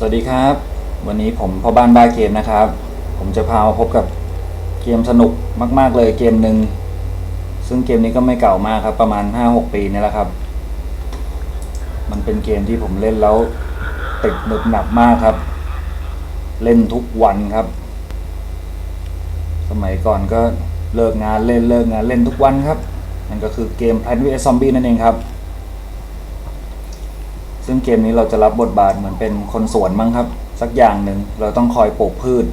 สวัสดีครับ วันนี้ผมพ่อบ้านบ้าเกมนะครับ ผมจะพามาพบกับเกมสนุกมาก ๆ เลยเกมหนึ่งซึ่งเกมนี้ก็ไม่เก่ามากครับ ประมาณ 5-6 ปีนี่แหละครับ มันเป็นเกมที่ผมเล่นแล้วติดหนึบหนับมากครับ เล่นทุกวันครับ สมัยก่อนก็เลิกงานเล่นเลิกงานเล่นทุกวันครับนั่นก็คือเกม Plant vs Zombie นั่นเองครับ ซึ่งเกมนี้เราจะรับบทบาทเหมือนเป็นคนสวนมั้งครับ สักอย่างหนึ่งเราต้องคอยปลูกพืช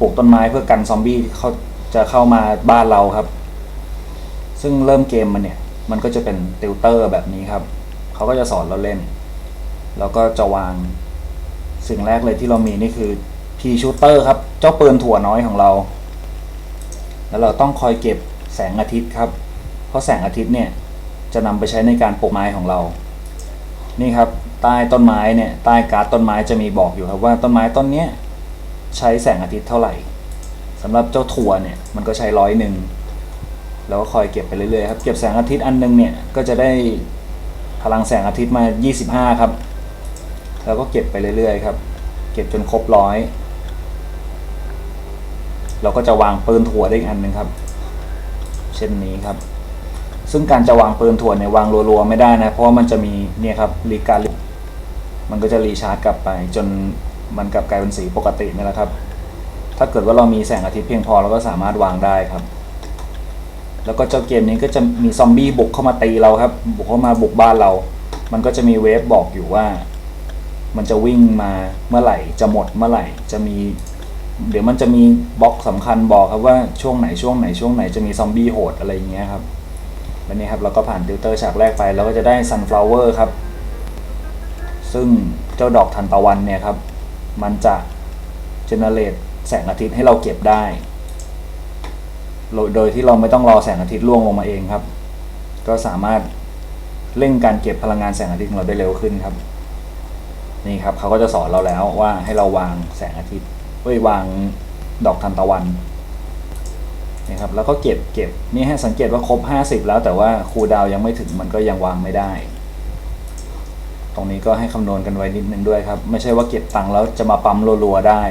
ปลูกต้นไม้เพื่อกันซอมบี้ที่เขาจะเข้ามาบ้านเราครับ ซึ่งเริ่มเกมมันเนี่ย มันก็จะเป็นติวเตอร์แบบนี้ครับ เขาก็จะสอนเราเล่น แล้วก็จะวางสิ่งแรกเลยที่เรามีนี่คือพีชูเตอร์ครับ เจ้าปืนถั่วน้อยของเรา แล้วเราต้องคอยเก็บแสงอาทิตย์ครับ เพราะแสงอาทิตย์เนี่ยจะนำไปใช้ในการปลูกไม้ของเรา นี่ครับใต้ต้นไม้เนี่ยใต้การ์ดต้นไม้จะมีบอกอยู่ครับว่าต้นไม้ต้นเนี้ยใช้แสงอาทิตย์เท่าไหร่สำหรับเจ้าถั่วเนี่ยมันก็ใช้ร้อยหนึ่งแล้วก็คอยเก็บไปเรื่อยๆครับเก็บแสงอาทิตย์อันหนึงเนี่ยก็จะได้พลังแสงอาทิตย์มา 25 ครับ แล้วก็เก็บไปเรื่อยๆครับ เก็บจนครบร้อยเราก็จะวางปืนถั่วได้อีกอันหนึ่งครับ เช่นนี้ครับ ซึ่งการจะวางปืนถั่วเนี่ยวางรัวๆไม่ได้นะ เพราะว่ามันจะมีเนี่ยครับรีการมันก็จะรีชาร์จกลับไป จนมันกลับกลายเป็นสีปกตินี่แหละครับ ถ้าเกิดว่าเรามีแสงอาทิตย์เพียงพอเราก็สามารถวางได้ครับ แล้วก็เจ้าเกมนี้ก็จะมีซอมบี้บุกเข้ามาตีเราครับ บุกเข้ามาบุกบ้านเรา มันก็จะมีเวฟบอกอยู่ว่า มันจะวิ่งมาเมื่อไหร่ จะหมดเมื่อไหร่ จะมี เดี๋ยวมันจะมีบล็อกสำคัญบอกครับว่าช่วงไหนช่วงไหนช่วงไหนจะมีซอมบี้โหดอะไรอย่างเงี้ยครับ แล้วนี่ครับเราก็ผ่านติวเตอร์ฉากแรกไปเราก็จะได้ sunflower ครับ ซึ่งเจ้าดอกทันตะวันเนี่ยครับ มันจะ generate แสงอาทิตย์ให้เราเก็บได้โดยโดยที่เราไม่ต้องรอแสงอาทิตย์ล่วงลงมาเองครับ ก็สามารถเร่งการเก็บพลังงานแสงอาทิตย์ของเราได้เร็วขึ้นครับ นี่ครับเขาก็จะสอนเราแล้วว่าให้เราวางแสงอาทิตย์เอ้ยวางดอกทันตะวัน นะครับแล้วก็เก็บเก็บนี่ให้สังเกตว่าครบ 50 แล้วแต่ว่าคูดาวยังไม่ถึงมันก็ยังวางไม่ได้ ตรงนี้ก็ให้คำนวณกันไว้นิดนึงด้วยครับ ไม่ใช่ว่าเก็บตังค์แล้วจะมาปั๊มรัวๆได้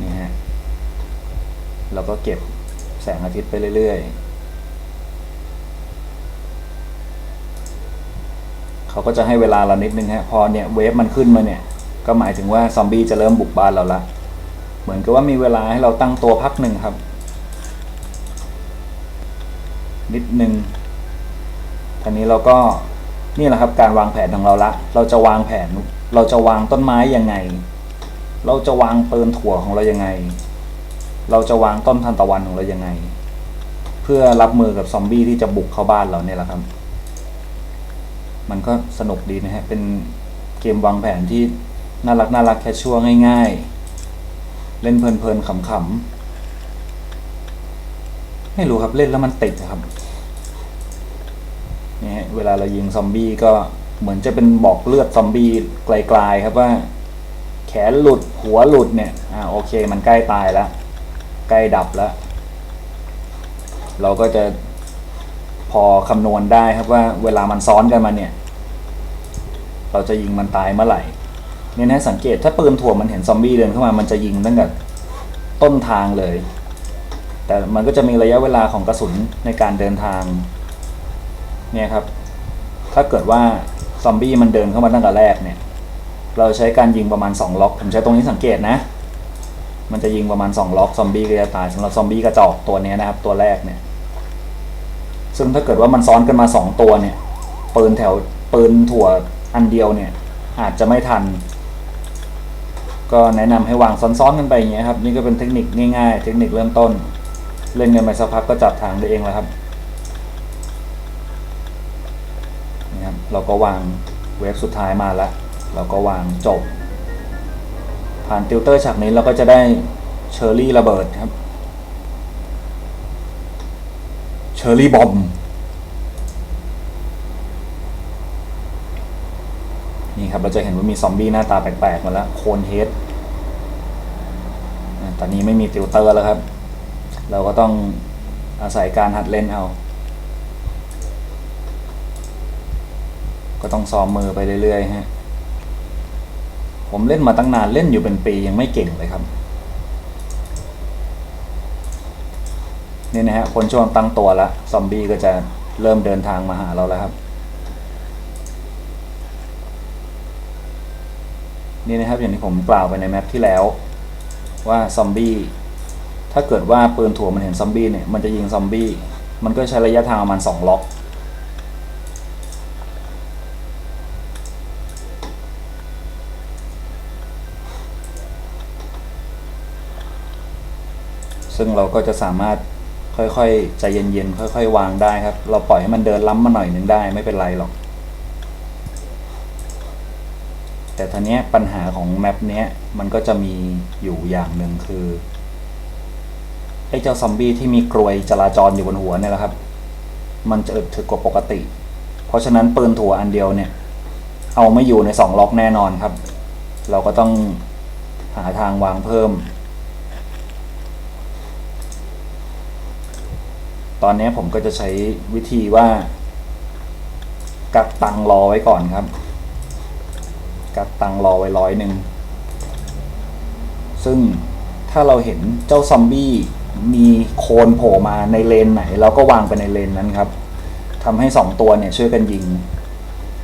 นี่ฮะแล้วก็เก็บแสงอาทิตย์ไปเรื่อยๆ เขาก็จะให้เวลาเรานิดนึงฮะพอเนี่ยเวฟมันขึ้นมาเนี่ย ก็หมายถึงว่าซอมบี้จะเริ่มบุกบ้านเราละ มือนกับว่ามีเวลาให้เราตั้งตัวพักหนึ่งครับ นิดหนึ่งทีนี้เราก็นี่แหละครับการวางแผนของเราละ เราจะวางแผน เราจะวางต้นไม้ยังไง เราจะวางเปืนถั่วของเรายังไง เราจะวางต้นทันตะวันของเรายังไง เพื่อรับมือกับซอมบี้ที่จะบุกเข้าบ้านเราเนี่ยแหละครับ มันก็สนุกดีนะฮะ เป็นเกมวางแผนที่น่ารักน่ารักแค่ชั่วง่าย ๆ เล่นเพลินๆขำๆไม่รู้ครับเล่นแล้วมันติดอะครับนี่ฮะเวลาเรายิงซอมบี้ก็เหมือนจะเป็นบอกเลือดซอมบี้ไกลๆครับว่า แขนหลุดหัวหลุดเนี่ยอ่าโอเค มันใกล้ตายแล้วใกล้ดับแล้ว เราก็จะพอคำนวณได้ครับว่าเวลามันซ้อนกันมาเนี่ย เราจะยิงมันตายเมื่อไหร่ เนี่ยนะสังเกตถ้าปืนถ่วงมันเห็นซอมบี้เดินเข้ามามันจะยิงตั้งแต่ต้นทางเลย แต่มันก็จะมีระยะเวลาของกระสุนในการเดินทางเนี่ยครับ ถ้าเกิดว่าซอมบี้มันเดินเข้ามาตั้งแต่แรกเนี่ย เราใช้การยิงประมาณ 2 ล็อก ผมใช้ตรงนี้สังเกตนะ มันจะยิงประมาณ 2 ล็อกซอมบี้ก็จะตายสำหรับซอมบี้กระจอกตัวนี้นะครับ ตัวแรกเนี่ย ซึ่งถ้าเกิดว่ามันซ้อนกันมา 2 ตัวเนี่ยปืนแถวปืนถั่วอันเดียวเนี่ย อาจจะไม่ทัน ก็แนะนำให้วางซ้อนๆกันไปอย่างเงี้ยครับนี่ก็เป็นเทคนิคง่ายๆ เทคนิคเริ่มต้น เล่นกันไปสักพักก็จับทางได้เองแล้วครับนี่ครับเราก็วางเวฟสุดท้ายมาแล้วเราก็วางจบ ผ่านติวเตอร์ฉากนี้เราก็จะได้เชอร์รี่ระเบิดครับเชอร์รี่บอม ครับเราจะเห็นว่ามีซอมบี้หน้าตาแปลกๆมาแล้วโคนเฮดตอนนี้ไม่มีติวเตอร์แล้วครับ เราก็ต้องอาศัยการหัดเล่นเอา ก็ต้องซ้อมมือไปเรื่อยๆฮะผมเล่นมาตั้งนานเล่นอยู่เป็นปียังไม่เก่งเลยครับนี่นะฮะคนช่วงตั้งตัวแล้วซอมบี้ก็จะเริ่มเดินทางมาหาเราแล้วครับ นี่นะครับอย่างที่ผมกล่าวไปในแมปที่แล้วว่าซอมบี้ถ้าเกิดว่าปืนถั่วมันเห็นซอมบี้เนี่ยมันจะยิงซอมบี้มันก็ใช้ระยะทางประมาณสองล็อกซึ่งเราก็จะสามารถค่อยๆ ใจเย็นๆ ค่อยๆ วางได้ครับ เราปล่อยให้มันเดินล้ำมาหน่อยนึงได้ไม่เป็นไรหรอก แต่ทีเนี้ยปัญหาของแมปเนี้ยมันก็จะมีอยู่อย่างหนึ่งคือไอ้เจ้าซอมบี้ที่มีกรวยจราจรอยู่บนหัวเนี่ยแหละครับ มันจะอึดถึกกว่าปกติ เพราะฉะนั้นปืนถั่วอันเดียวเนี่ย เอาไม่อยู่ในสองล็อกแน่นอนครับ เราก็ต้องหาทางวางเพิ่ม ตอนนี้ผมก็จะใช้วิธีว่า กักตังรอไว้ก่อนครับ กักตังรอไว้ร้อยหนึ่ง ซึ่งถ้าเราเห็นเจ้าซอมบี้มีโคนโผล่มาในเลนไหน เราก็วางไปในเลนนั้นครับทำให้สองตัวเนี่ยช่วยกันยิง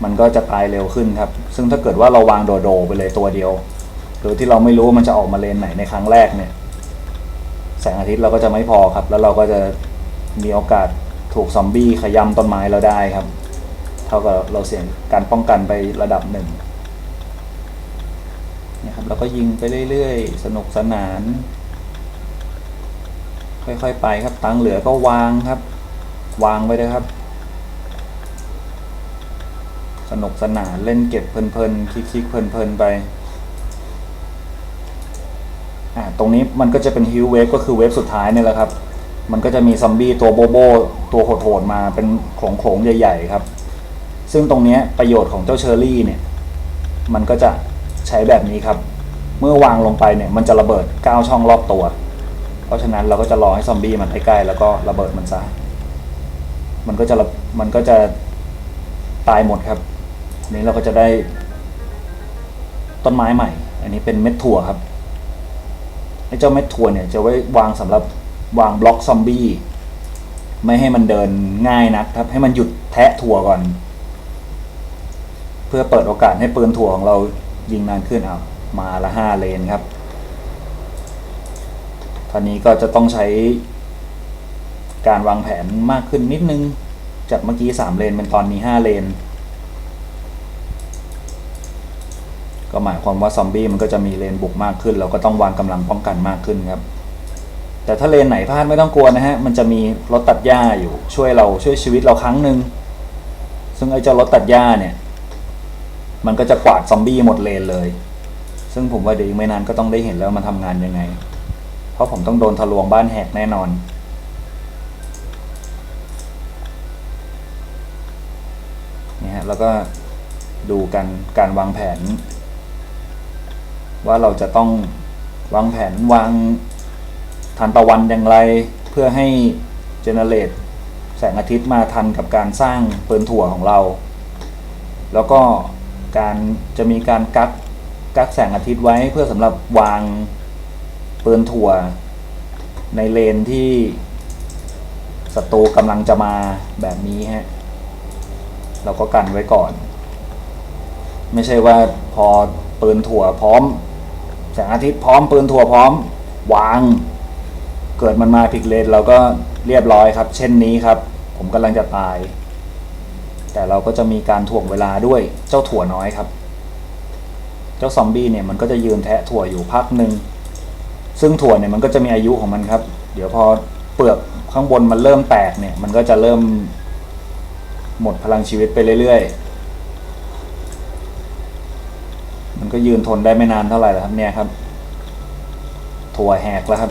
มันก็จะตายเร็วขึ้นครับ ซึ่งถ้าเกิดว่าเราวางโดโดไปเลยตัวเดียว หรือที่เราไม่รู้ว่ามันจะออกมาเลนไหนในครั้งแรกเนี่ย แสงอาทิตย์เราก็จะไม่พอครับ แล้วเราก็จะมีโอกาสถูกซอมบี้ขย้ำต้นไม้เราได้ครับ เท่ากับเราเสี่ยงการป้องกันไประดับหนึ่ง นะครับเราก็ยิงไปเรื่อยๆ สนุกสนาน ค่อยๆไปครับ ตังเหลือก็วางครับ วางไว้เลยครับ สนุกสนานเล่นเก็บเพลินๆคลิกๆเพลินๆไปอ่าตรงนี้มันก็จะเป็นฮิวเวฟก็คือเวฟสุดท้ายนี่แหละครับ มันก็จะมีซอมบี้ตัวโบโบตัวโหดๆมาเป็นโขงๆใหญ่ ๆ ครับ ซึ่งตรงนี้ประโยชน์ของเจ้าเชอร์รี่เนี่ย มันก็จะใช้แบบนี้ครับ เมื่อวางลงไปเนี่ยมันจะระเบิด 9 ช่องรอบตัว เพราะฉะนั้นเราก็จะรอให้ซอมบี้มันใกล้ๆแล้วก็ระเบิดมันซะ มันก็จะมันก็จะตายหมดครับอันนี้เราก็จะได้ต้นไม้ใหม่ อันนี้เป็นเม็ดถั่วครับไอ้เจ้าเม็ดถั่วเนี่ยจะไว้วางสำหรับวางบล็อกซอมบี้ไม่ให้มันเดินง่ายนักครับ ให้มันหยุดแทะถั่วก่อน เพื่อเปิดโอกาสให้ปืนถั่วของเรายิงนานขึ้นเอา มาละห้าเลนครับท่านี้ก็จะต้องใช้การวางแผนมากขึ้นนิดนึง จากเมื่อกี้สามเลนเป็นตอนนี้ห้าเลน ก็หมายความว่าซอมบี้มันก็จะมีเลนบุกมากขึ้น เราก็ต้องวางกำลังป้องกันมากขึ้นครับแต่ถ้าเลนไหนพลาดไม่ต้องกลัวนะฮะ มันจะมีรถตัดหญ้าอยู่ช่วยเราช่วยชีวิตเราครั้งหนึ่ง ซึ่งไอ้เจ้ารถตัดหญ้าเนี่ย มันก็จะกวาดซอมบี้หมดเลนเลย ซึ่งผมว่าเดี๋ยวอีกไม่นานก็ต้องได้เห็นแล้วมันทำงานยังไง เพราะผมต้องโดนทะลวงบ้านแหกแน่นอนนี่ฮะแล้วก็ดูกันการวางแผน ว่าเราจะต้องวางแผนวางทานตะวันอย่างไร เพื่อให้เจเนเรตแสงอาทิตย์มาทันกับการสร้างเปืนถั่วของเรา แล้วก็การจะมีการกัก กักแสงอาทิตย์ไว้เพื่อสำหรับวางปืนถั่ว ในเลนที่ศัตรูกำลังจะมาแบบนี้ฮะ เราก็กันไว้ก่อน ไม่ใช่ว่าพอปืนถั่วพร้อม แสงอาทิตย์พร้อมปืนถั่วพร้อม วาง เกิดมันมาผิดเลนเราก็เรียบร้อยครับ เช่นนี้ครับ ผมกำลังจะตาย แต่เราก็จะมีการถ่วงเวลาด้วยเจ้าถั่วน้อยครับ เจ้าซอมบี้เนี่ยมันก็จะยืนแทะถั่วอยู่พักหนึ่งซึ่งถั่วเนี่ยมันก็จะมีอายุของมันครับ เดี๋ยวพอเปลือกข้างบนมันเริ่มแตกเนี่ย มันก็จะเริ่มหมดพลังชีวิตไปเรื่อยๆ มันก็ยืนทนได้ไม่นานเท่าไหร่แล้วครับเนี่ยครับ ถั่วแหกแล้วครับ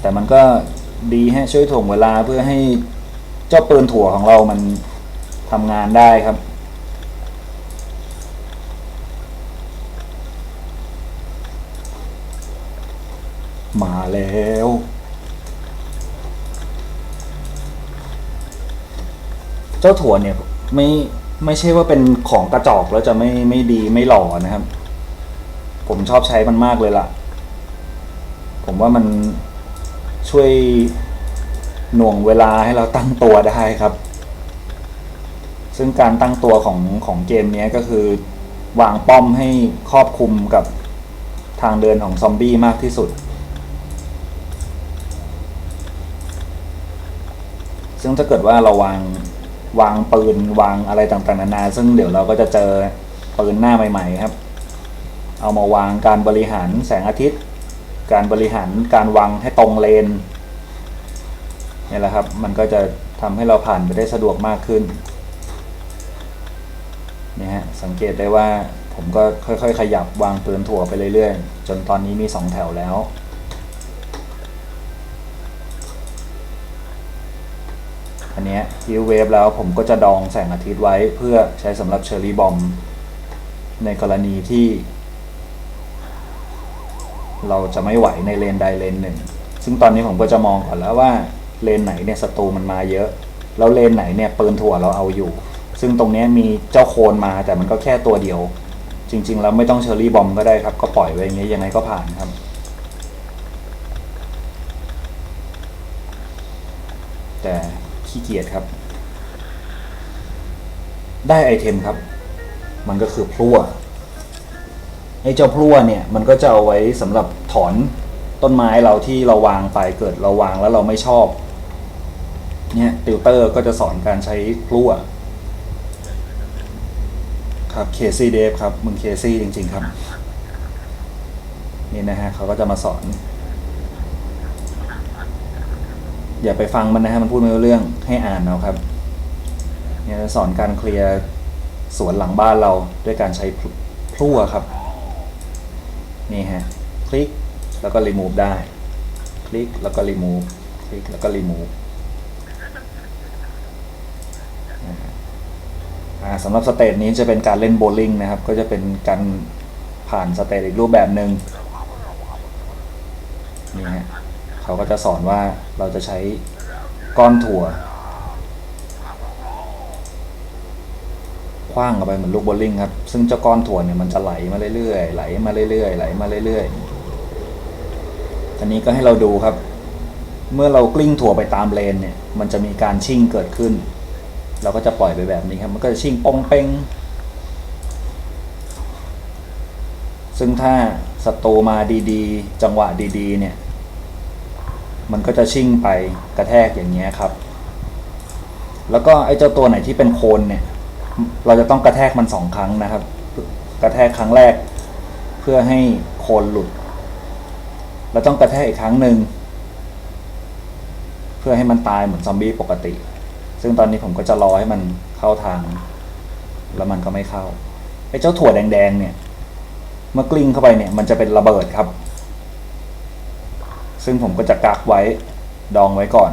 แต่มันก็ดีให้ช่วยถ่วงเวลาเพื่อให้เจ้าปืนถั่วของเรามันทำงานได้ครับ มาแล้ว เจ้าถั่วเนี่ยไม่ไม่ใช่ว่าเป็นของกระจอกแล้วจะไม่ไม่ดีไม่หล่อนะครับ ผมชอบใช้มันมากเลยล่ะ ผมว่ามันช่วยหน่วงเวลาให้เราตั้งตัวได้ครับ ซึ่งการตั้งตัวของของเกมนี้ก็คือ วางป้อมให้ครอบคลุมกับทางเดินของซอมบี้มากที่สุด ซึ่งถ้าเกิดว่าเราวางวางปืนวางอะไรต่างๆนานา ซึ่งเดี๋ยวเราก็จะเจอปืนหน้าใหม่ ๆ ครับ เอามาวางการบริหารแสงอาทิตย์ การบริหารการวางให้ตรงเลนนี่แหละครับ มันก็จะทำให้เราผ่านไปได้สะดวกมากขึ้นนี่ฮะสังเกตได้ว่าผมก็ค่อยๆ ขยับวางปืนถั่วไปเรื่อยๆ จนตอนนี้มีสองแถวแล้ว อันเนี้ยฮิวเวฟแล้วผมก็จะดองแสงอาทิตย์ไว้เพื่อใช้สำหรับเชอร์รี่บอม ในกรณีที่ เราจะไม่ไหวในเลนใดเลนหนึ่ง ซึ่งตอนนี้ผมก็จะมองก่อนแล้วว่าเลนไหนเนี่ยศัตรูมันมาเยอะ แล้วเลนไหนเนี่ยปืนถั่วเราเอาอยู่ ซึ่งตรงนี้มีเจ้าโคนมาแต่มันก็แค่ตัวเดียว จริง ๆ แล้วไม่ต้องเชอร์รี่บอมก็ได้ครับ ก็ปล่อยไว้อย่างเงี้ยยังไงก็ผ่านครับแต่ ขี้เกียจครับ ได้ไอเทมครับ มันก็คือพลั่วไอ้เจ้าพลั่วเนี่ย มันก็จะเอาไว้สำหรับถอนต้นไม้เราที่เราวางไปเกิดเราวางแล้วเราไม่ชอบ เนี่ยติวเตอร์ก็จะสอนการใช้พลั่วครับเคซี่เดฟครับ มึงเคซี่จริง ๆ ครับ นี่นะฮะเขาก็จะมาสอน อย่าไปฟังมันนะฮะมันพูดไม่รู้เรื่องให้อ่านเอาครับเนี่ยจะสอนการเคลียร์สวนหลังบ้านเราด้วยการใช้พลั่วครับนี่ฮะคลิกแล้วก็ remove ได้ คลิกแล้วก็ remove คลิกแล้วก็ remove นะฮะอ่าสำหรับสเตจนี้จะเป็นการเล่นโบว์ลิ่งนะครับ ก็จะเป็นการผ่านสเตจอีกรูปแบบหนึ่งนี่ฮะ เขาก็จะสอนว่าเราจะใช้ก้อนถั่วคว้างออกไปเหมือนลูกบว์ลิ่งครับซึ่งเจ้าก้อนถั่วเนี่ยมันจะไหลมาเรื่อยๆไหลมาเรื่อยๆไหลมาเรื่อยๆอันนี้ก็ให้เราดูครับ เมื่อเรากลิ้งถั่วไปตามเลนเนี่ย มันจะมีการชิ่งเกิดขึ้น เราก็จะปล่อยไปแบบนี้ครับ มันก็จะชิ่งปองเป้งซึ่งถ้าศัตรูมาดีๆ จังหวะดีๆ เนี่ย มันก็จะชิ่งไปกระแทกอย่างเงี้ยครับ แล้วก็ไอ้เจ้าตัวไหนที่เป็นโคนเนี่ย เราจะต้องกระแทกมันสองครั้งนะครับ กระแทกครั้งแรก เพื่อให้โคนหลุด แล้วต้องกระแทกอีกครั้งหนึ่งเพื่อให้มันตายเหมือนซอมบี้ปกติ ซึ่งตอนนี้ผมก็จะรอให้มันเข้าทาง แล้วมันก็ไม่เข้าไอ้เจ้าถั่วแดงๆเนี่ย เมื่อกลิ้งเข้าไปเนี่ย มันจะเป็นระเบิดครับ ซึ่งผมก็จะกักไว้ดองไว้ก่อน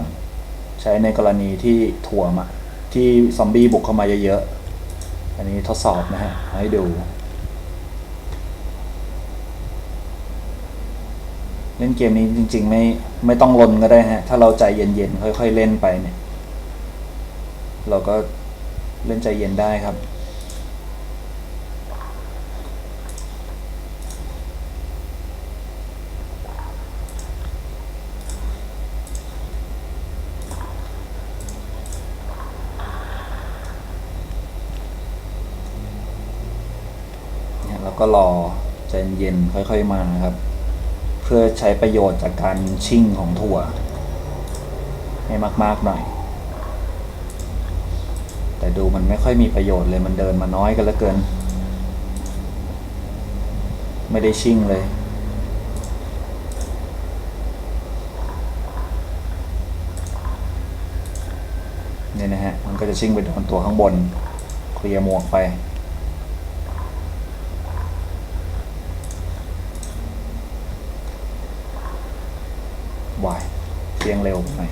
ใช้ในกรณีที่ถั่วมาที่ซอมบี้บุกเข้ามาเยอะๆ อันนี้ทดสอบนะฮะ ให้ดู เล่นเกมนี้จริงๆ ไม่ไม่ต้องลนก็ได้ฮะ ถ้าเราใจเย็นๆ ค่อยๆ เล่นไปเนี่ย เราก็เล่นใจเย็นได้ครับ เนี่ยเรา ก็รอใจเย็นๆค่อยๆมาครับ เพื่อใช้ประโยชน์จากการชิ่งของถั่ว ให้มากๆหน่อย แต่ดูมันไม่ค่อยมีประโยชน์เลยมันเดินมาน้อยกันเหลือเกิน ไม่ได้ชิ่งเลยเนี่ยนะฮะ มันก็จะชิ่งไปโดนตัวข้างบน เคลียร์หมวกไป วาย เพียงเร็วไปหน่อย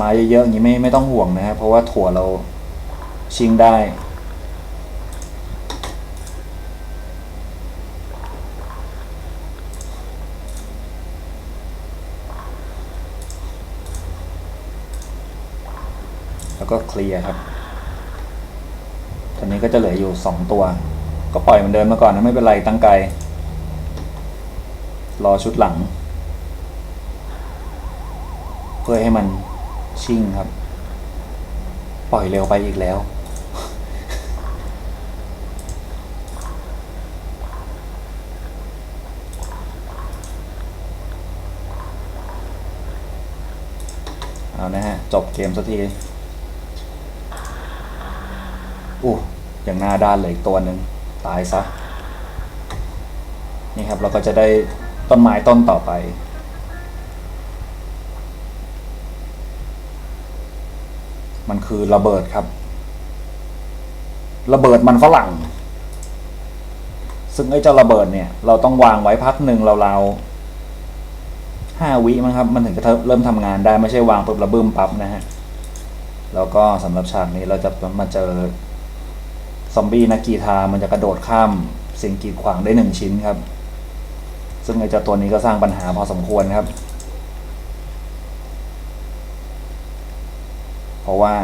มาเยอะๆอย่างนี้ไม่ไม่ต้องห่วงนะครับเพราะว่าถั่วเราชิงได้ แล้วก็เคลียร์ครับถ้าอนนี้ก็จะเหลืออยู่สองตัว ก็ปล่อยมันเดินมาก่อนนะไม่เป็นไรตั้งไกล รอชุดหลัง เพื่อให้มันชิ่งครับ ปล่อยเร็วไปอีกแล้ว เอานะฮะ จบเกมสักทีอู้อย่างหน้าด้านเลยอีกตัวหนึ่งตายซะ นี่ครับเราก็จะได้ ต้นไม้ต้นต่อไป มันคือระเบิดครับ ระเบิดมันฝรั่ง ซึ่งไอ้เจ้าระเบิดเนี่ย เราต้องวางไว้พักหนึ่งเราๆห้าวิมั้งครับ มันถึงจะเริ่มทำงานได้ไม่ใช่วางปุ๊บระเบึ้มปั๊บนะฮะแล้วก็สำหรับฉากนี้เราจะมาเจอซอมบี้นักกีฬามันจะกระโดดข้ามสิ่งกีดขวางได้หนึ่งชิ้นครับ ซึ่งไอ้เจ้าตัวนี้ก็สร้างปัญหาพอสมควรครับ เพราะว่า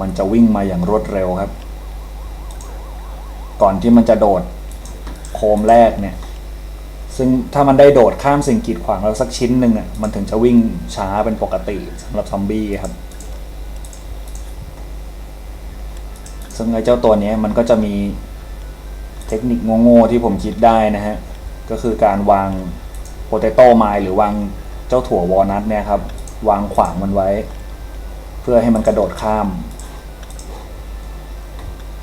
มันจะวิ่งมาอย่างรวดเร็วครับ ก่อนที่มันจะโดดโคมแรกเนี่ย ซึ่งถ้ามันได้โดดข้ามสิ่งกีดขวางแล้วสักชิ้นหนึ่งอะมันถึงจะวิ่งช้าเป็นปกติสำหรับซอมบี้ครับซึ่งไอ้เจ้าตัวนี้มันก็จะมีเทคนิคโง่ๆที่ผมคิดได้นะฮะ ก็คือการวางโปเตโต้ไมล์หรือวางเจ้าถั่ววอลนัทเนี่ยครับ วางขวางมันไว้ เพื่อให้มันกระโดดข้าม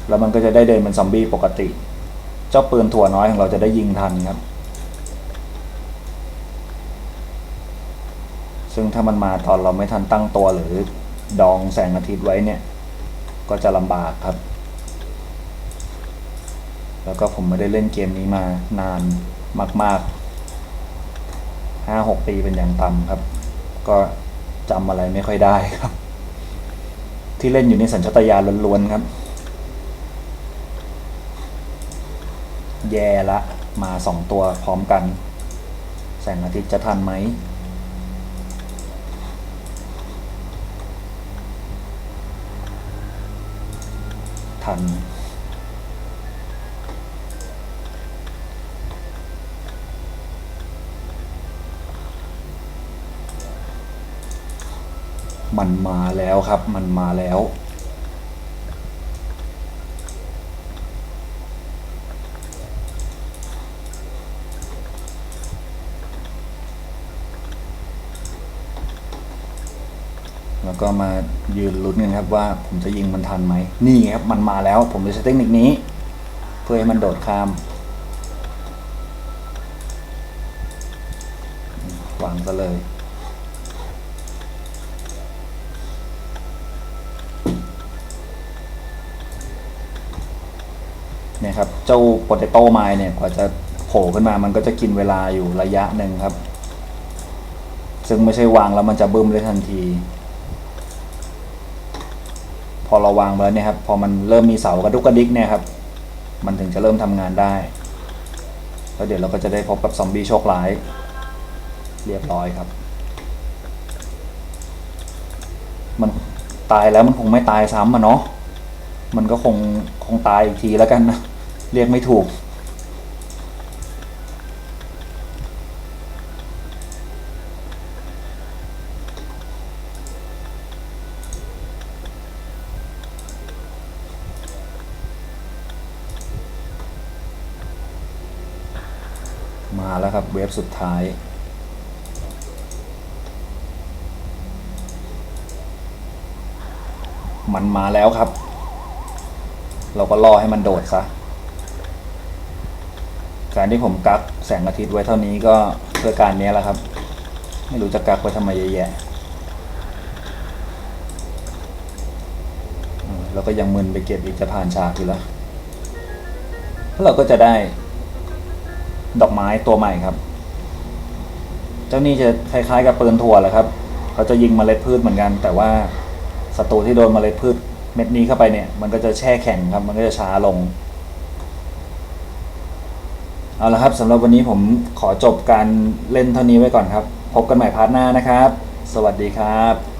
แล้วมันก็จะได้เดินเป็นซอมบี้ปกติ เจ้าปืนถั่วน้อยของเราจะได้ยิงทันครับ ซึ่งถ้ามันมาตอนเราไม่ทันตั้งตัวหรือดองแสงอาทิตย์ไว้เนี่ย ก็จะลำบากครับ แล้วก็ผมไม่ได้เล่นเกมนี้มานาน มากๆห้าหกปีเป็นอย่างต่ำครับ ก็จำอะไรไม่ค่อยได้ครับ ที่เล่นอยู่ในสัญชาตญาณล้วนๆครับ แย่ละ มาสองตัวพร้อมกัน แสงอาทิตย์จะทันไหมทัน มันมาแล้วครับ มันมาแล้ว แล้วก็มายืนลุ้นกันครับว่าผมจะยิงมันทันไหม นี่ครับมันมาแล้ว ผมจะใช้เทคนิคนี้ เพื่อให้มันโดดข้ามวางซะเลย ครับ เจ้าโปเตโต้ไม้เนี่ยกว่าจะโผล่ขึ้นมามันก็จะกินเวลาอยู่ระยะหนึ่งครับ ซึ่งไม่ใช่วางแล้วมันจะบึ้มเลยทันที พอเราวางไปแล้วเนี่ยครับ พอมันเริ่มมีเสากระดุกกระดิกเนี่ยครับ มันถึงจะเริ่มทำงานได้ แล้วเดี๋ยวเราก็จะได้พบกับซอมบี้โชคร้าย เรียบร้อยครับ มันตายแล้วมันคงไม่ตายซ้ำอะเนาะมันก็คงคงตายอีกทีแล้วกันนะ เรียกไม่ถูก มาแล้วครับ เวฟสุดท้ายมันมาแล้วครับ เราก็รอให้มันโดดซะ การที่ผมกักแสงอาทิตย์ไว้เท่านี้ก็เพื่อการนี้แหละครับ ไม่รู้จะกักไว้ทำไมเยอะแยะอืมแล้วก็ยังมึนไปเก็บอีกจะผ่านฉากอยู่แล้วแล้วเราก็จะได้ดอกไม้ตัวใหม่ครับ เจ้านี่จะคล้ายๆกับปืนถั่วแหละครับ เขาจะยิงเมล็ดพืชเหมือนกัน แต่ว่าศัตรูที่โดนเมล็ดพืชเม็ดนี้เข้าไปเนี่ย มันก็จะแช่แข็งครับ มันก็จะช้าลง เอาละครับสำหรับวันนี้ผมขอจบการเล่นเท่านี้ไว้ก่อนครับ พบกันใหม่พาร์ทหน้านะครับ สวัสดีครับ